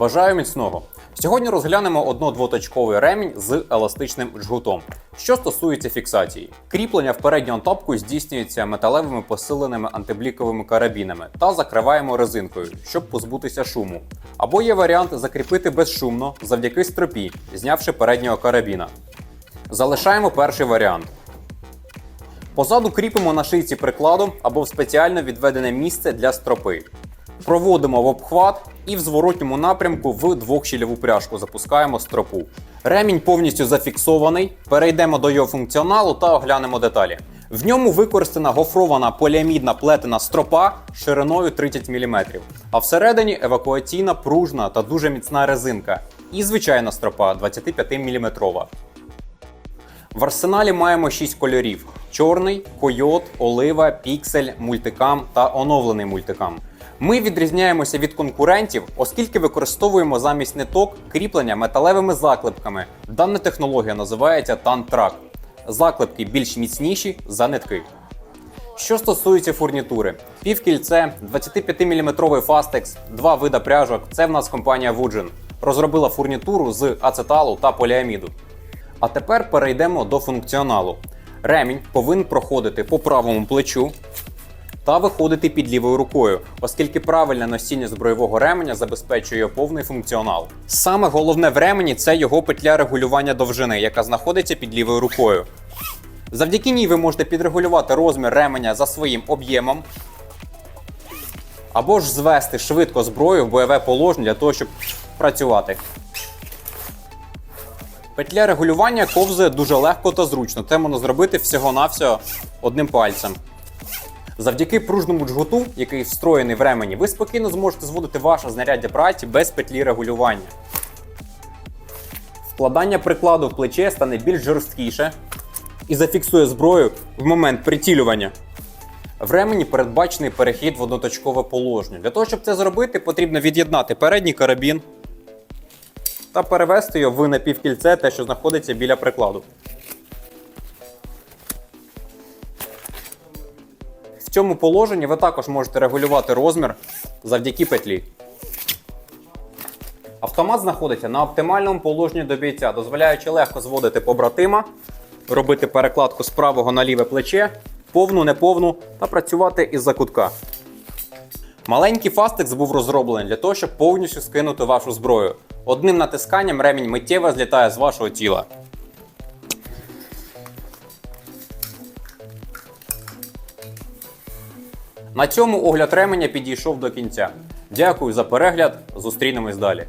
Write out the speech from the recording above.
Бажаю міцного! Сьогодні розглянемо одно-двоточковий ремінь з еластичним джгутом. Що стосується фіксації, кріплення в передню топку здійснюється металевими посиленими антибліковими карабінами та закриваємо резинкою, щоб позбутися шуму. Або є варіант закріпити безшумно завдяки стропі, знявши переднього карабіна. Залишаємо перший варіант. Позаду кріпимо на шийці прикладу або в спеціально відведене місце для стропи. Проводимо в обхват і в зворотньому напрямку в двохщільову пряжку запускаємо стропу. Ремінь повністю зафіксований. Перейдемо до його функціоналу та оглянемо деталі. В ньому використана гофрована поліамідна плетена стропа шириною 30 мм, а всередині евакуаційна пружна та дуже міцна резинка. І звичайна стропа 25 мм. В арсеналі маємо 6 кольорів: чорний, койот, олива, піксель, мультикам та оновлений мультикам. Ми відрізняємося від конкурентів, оскільки використовуємо замість ниток кріплення металевими заклепками. Дана технологія називається Тантрак. Заклепки більш міцніші за нитки. Що стосується фурнітури, півкільце, 25-мм фастекс, два вида пряжок це в нас компанія Woodgen. Розробила фурнітуру з ацеталу та поліаміду. А тепер перейдемо до функціоналу. Ремінь повинен проходити по правому плечу та виходити під лівою рукою, оскільки правильне носіння збройового ременя забезпечує повний функціонал. Саме головне в ремені це його петля регулювання довжини, яка знаходиться під лівою рукою. Завдяки ній ви можете підрегулювати розмір ременя за своїм об'ємом, або ж звести швидко зброю в бойове положення для того, щоб працювати. Петля регулювання ковзає дуже легко та зручно. Це можна зробити всього-навсього одним пальцем. Завдяки пружному джгуту, який встроєний в ремені, ви спокійно зможете зводити ваше знаряддя праці без петлі регулювання. Вкладання прикладу в плече стане більш жорсткіше і зафіксує зброю в момент прицілювання. В ремені передбачений перехід в одноточкове положення. Для того, щоб це зробити, потрібно від'єднати передній карабін та перевести його в напівкільце, те, що знаходиться біля прикладу. Цьому положенні ви також можете регулювати розмір завдяки петлі. Автомат знаходиться на оптимальному положенні до бійця, дозволяючи легко зводити побратима, робити перекладку з правого на ліве плече, повну, неповну та працювати із-за кутка. Маленький фастекс був розроблений для того, щоб повністю скинути вашу зброю. Одним натисканням ремінь миттєво злітає з вашого тіла. На цьому огляд ременя підійшов до кінця. Дякую за перегляд. Зустрінемось далі.